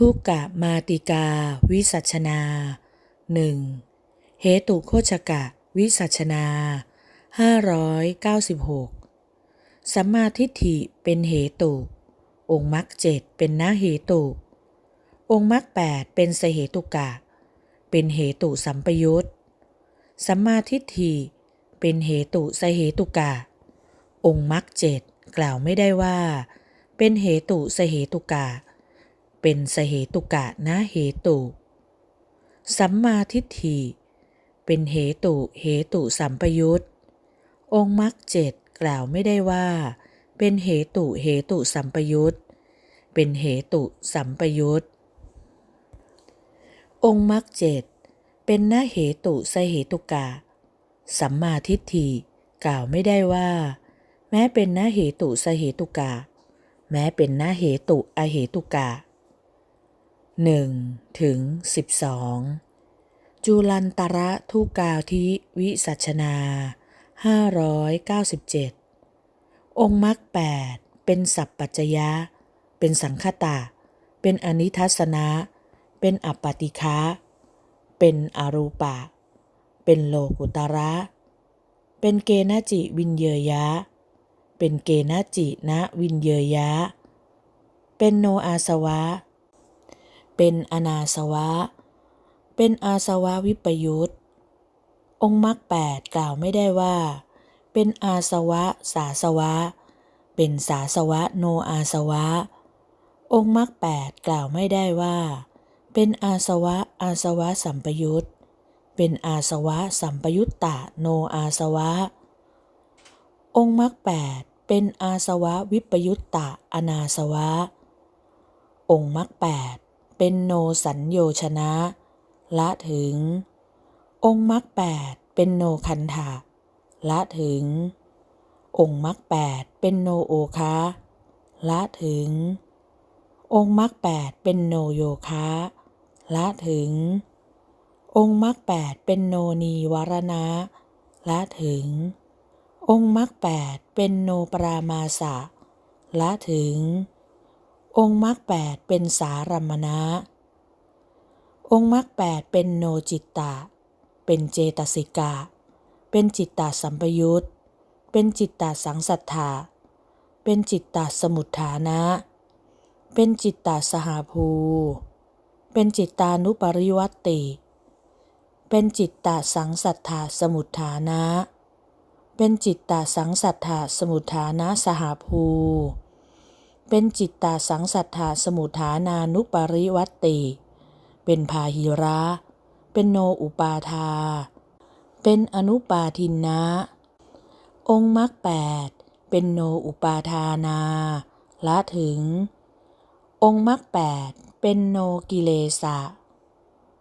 ทุกกะมาติกา วิสัชนาหนึ่งเหตุโคชกะ วิสัชนาห้าร้อยเก้าสิบหกสัมมาทิฏฐิเป็นเหตุ องค์มรรคเจ็ดเป็นนาเหตุ องค์มรรคแปดเป็นสเหตุกะ เป็นเหตุสัมปยุตสัมมาทิฏฐิเป็นเหตุสเหตุกะ องค์มรรคเจ็ดกล่าวไม่ได้ว่า เป็นเหตุสเหตุกะ เป็นสเหตุกะนะเหตุ สัมมาทิฏฐิ เป็นเหตุ เหตุสัมปยุตองค์มรรคเจ็ดกล่าวไม่ได้ว่า เป็นเหตุ เหตุสัมปยุตเป็นเหตุสัมปยุตองค์มรรคเจ็ดเป็นนาเหตุสเหตุกะ สัมมาทิฏฐิกล่าวไม่ได้ว่า แม้เป็นนาเหตุสเหตุกะ แม้เป็นนาเหตุอเหตุกะ หนึ่งถึงสิบสองจุลันตระทุกาวทิวิสัชนาห้าร้อยเก้าสิบเจ็ดองค์มรรคแปดเป็นสัพปัจจยะ เป็นสังคตะ เป็นอนิทัศนะ เป็นอัปปติคะ เป็นอรูปะ เป็นโลกุตระ เป็นเกณจิวินเยยะ เป็นเกณจินะวินเยยะ เป็นโนอาสวะ เป็นอนาสวะ เป็นอาสวะวิปยุตองค์มรรคแปดกล่าวไม่ได้ว่า เป็นอาสวะสาสวะ เป็นสาสวะโนอาสวะ องค์มรรคแปดกล่าวไม่ได้ว่า เป็นอาสวะอาสวะสัมปยุตเป็นอาสวะสัมปยุตตะโนอาสวะ องค์มรรคแปดเป็นอาสวะวิปยุตตะอนาสวะ องค์มรรคแปด เป็นโนสัญโยชนะ ละถึง องค์มรรคแปดเป็นโนคันธะละถึง องค์มรรคแปดเป็นโนโอคาละถึง องค์มรรคแปดเป็นโนโยคะละถึง องค์มรรคแปดเป็นโนนีวรณะละถึง องค์มรรคแปดเป็นโนปรามาสะละถึง องค์มรรคแปดเป็นสารัมณะองค์มรรคแปดเป็นโนจิตตะ เป็นเจตสิกะเป็นจิตตสัมปยุตเป็นจิตตสังสัทธา เป็นจิตตสมุทฐานะ เป็นจิตตสหภู เป็นจิตตานุปริวัตติเป็นจิตตสังสัทธาสมุทฐานะ เป็นจิตตสังสัทธาสมุทฐานะสหภู เป็นจิตตาสังสัทธาสมุทฐานานุปริวัตติ เป็นพาหิระ เป็นโนอุปาทา เป็นอนุปาทินนะ องค์มรรคแปดเป็นโนอุปาทานาละถึง องค์มรรคแปดเป็นโนกิเลสะ